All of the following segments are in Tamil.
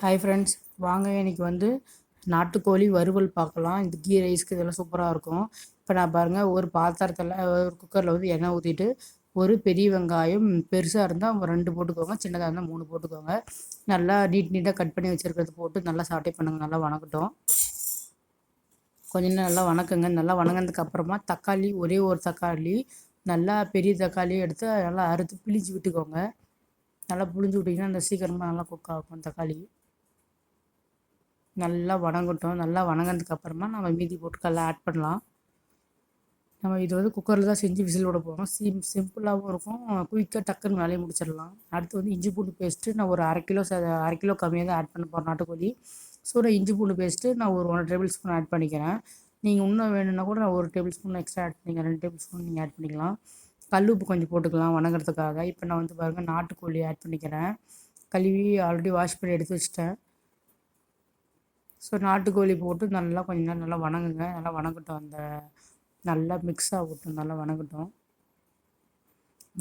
ஹாய் ஃப்ரெண்ட்ஸ் வாங்க இன்னைக்கு வந்து நாட்டுக்கோழி வறுவல் பார்க்கலாம். இந்த கீ ரைஸ்க்கு இதெல்லாம் சூப்பராக இருக்கும். இப்போ நான் பாருங்கள் ஒரு பாத்திரத்தில் ஒரு குக்கரில் வந்து எண்ணெய் ஊற்றிட்டு ஒரு பெரிய வெங்காயம் பெருசாக இருந்தால் ரெண்டு போட்டுக்கோங்க சின்னதாக இருந்தால் மூணு போட்டுக்கோங்க. நல்லா நீட் நீட்டாக கட் பண்ணி வச்சுருக்கிறது போட்டு நல்லா சாட்டை பண்ணுங்க நல்லா வணக்கட்டும். கொஞ்சம் நேரம் நல்லா வணக்குங்க. நல்லா வணங்கினதுக்கு அப்புறமா தக்காளி ஒரே ஒரு தக்காளி நல்லா பெரிய தக்காளி எடுத்து நல்லா அறுத்து பிழிஞ்சு விட்டுக்கோங்க. நல்லா புழிஞ்சு விட்டிங்கன்னா அந்த சீக்கிரமாக நல்லா குக் ஆகும் தக்காளி. நல்லா வணங்கட்டும். நல்லா வணங்கினதுக்கு அப்புறமா நம்ம மீதி போட்டு கல்ல ஆட் பண்ணலாம். நம்ம இது வந்து குக்கரில் தான் செஞ்சு விசில் விட போகிறோம் சிம் சிம்பிளாகவும் இருக்கும். குயிக்காக டக்குன்னு வேலையை முடிச்சிடலாம். அடுத்து வந்து இஞ்சி பூண்டு பேஸ்ட்டு நான் ஒரு அரை கிலோ ச அரை கிலோ கம்மியாக தான் ஆட் பண்ண போகிறேன் நாட்டுக்கோழி. ஸோ நான் இஞ்சி பூண்டு பேஸ்ட்டு நான் ஒரு ஒன்றரை டேபிள் ஸ்பூன் ஆட் பண்ணிக்கிறேன். நீங்கள் இன்னும் வேணும்னா கூட நான் ஒரு டேபிள் ஸ்பூன் எக்ஸ்ட்ரா ஆட் பண்ணிக்கிறேன். ரெண்டு டேபிள் ஸ்பூன் நீங்கள் ஆட் பண்ணிக்கலாம். கல் உப்பு கொஞ்சம் போட்டுக்கலாம் வணங்குறதுக்காக. இப்போ நான் வந்து பாருங்கள் நாட்டுக்கோழி ஆட் பண்ணிக்கிறேன். கழுவி ஆல்ரெடி வாஷ் பண்ணி எடுத்து வச்சிட்டேன். ஸோ நாட்டுக்கோழி போட்டு நல்லா கொஞ்ச நேரம் நல்லா வணங்குங்க. நல்லா வணங்கட்டும். அந்த நல்லா மிக்ஸ் ஆகட்டும் நல்லா வணங்கட்டும்.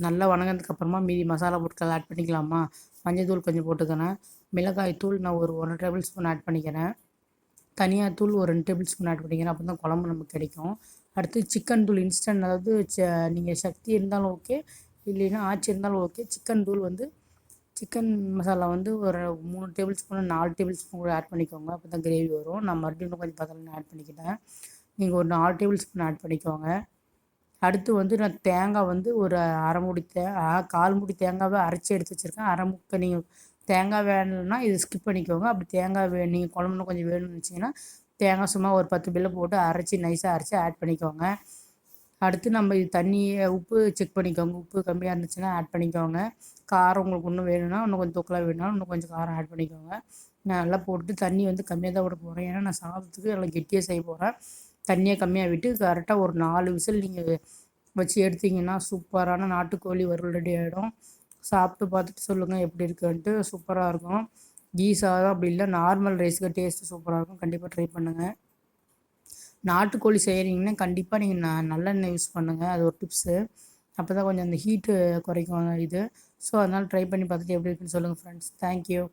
நல்லா வணங்கினதுக்கப்புறமா மீதி மசாலா பொருட்கள் ஆட் பண்ணிக்கலாமா? மஞ்சள் தூள் கொஞ்சம் போட்டுக்கிறேன் மிளகாய் தூள் நான் ஒரு ஒன்றரை டேபிள் ஸ்பூன் ஆட் பண்ணிக்கிறேன். தனியாக தூள் ஒரு ரெண்டு டேபிள் ஸ்பூன் ஆட் பண்ணிக்கிறேன். அப்போ தான் குழம்பு நமக்கு கிடைக்கும். அடுத்து சிக்கன் தூள் இன்ஸ்டன்ட் அதாவது நீங்கள் சக்தி இருந்தாலும் ஓகே இல்லைன்னா ஆச்சி இருந்தாலும் ஓகே சிக்கன் தூள் வந்து சிக்கன் மசாலா வந்து ஒரு மூணு டேபிள் ஸ்பூன் நாலு டேபிள் ஸ்பூன் கூட ஆட் பண்ணிக்கோங்க. அப்போ தான் கிரேவி வரும். நான் மறுபடியும் இன்னும் கொஞ்சம் பத்தலாம் ஆட் பண்ணிக்கிட்டேன். நீங்கள் ஒரு நாலு டேபிள் ஸ்பூன் ஆட் பண்ணிக்கோங்க. அடுத்து வந்து நான் தேங்காய் வந்து ஒரு அரை மூடி தே கால் மூடி தேங்காவை அரைச்சி எடுத்து வச்சுருக்கேன். அரை முக்கை நீங்கள் தேங்காய் வேணும்னா இது ஸ்கிப் பண்ணிக்கோங்க. அப்படி தேங்காய் வே நீங்கள் குழம்புன்னு கொஞ்சம் வேணும்னு நினச்சிங்கன்னா தேங்காய் சும்மா ஒரு பத்து பில்லை போட்டு அரைச்சி நைஸாக அரைச்சி ஆட் பண்ணிக்கோங்க. அடுத்து நம்ம இது தண்ணியை உப்பு செக் பண்ணிக்கோங்க. உப்பு கம்மியாக இருந்துச்சுன்னா ஆட் பண்ணிக்கோங்க. காரம் உங்களுக்கு இன்னும் வேணும்னா இன்னும் கொஞ்சம் தூக்கலாக வேணும்னா இன்னும் கொஞ்சம் காரம் ஆட் பண்ணிக்கோங்க. நான் நல்லா போட்டு தண்ணி வந்து கம்மியாக தான் விட போகிறேன் ஏன்னா நான் சாதத்துக்கு நல்லா கெட்டியாக செய்ய போகிறேன் தண்ணியை கம்மியாக விட்டு கரெக்டாக ஒரு நாலு விசில் நீங்கள் வச்சு எடுத்தீங்கன்னா சூப்பரான நாட்டுக்கோழி வறுவல் ரெடி ஆகிடும் சாப்பிட்டு பார்த்துட்டு சொல்லுங்கள் எப்படி இருக்குன்ட்டு சூப்பராக இருக்கும். கீ சாதம் அப்படி இல்லை. நார்மல் ரைஸுக்கு டேஸ்ட்டு சூப்பராக இருக்கும். கண்டிப்பாக ட்ரை பண்ணுங்கள் நாட்டுக்கோழி செய்கிறீங்கன்னா கண்டிப்பாக நீங்கள் ந நல்லெண்ணெய் யூஸ் பண்ணுங்கள் அது ஒரு டிப்ஸு அப்போ தான் கொஞ்சம் அந்த ஹீட்டு குறைக்கும் இது. ஸோ அதனால் ட்ரை பண்ணி பார்த்துட்டு எப்படி இருக்குன்னு சொல்லுங்கள் ஃப்ரெண்ட்ஸ் தேங்க்யூ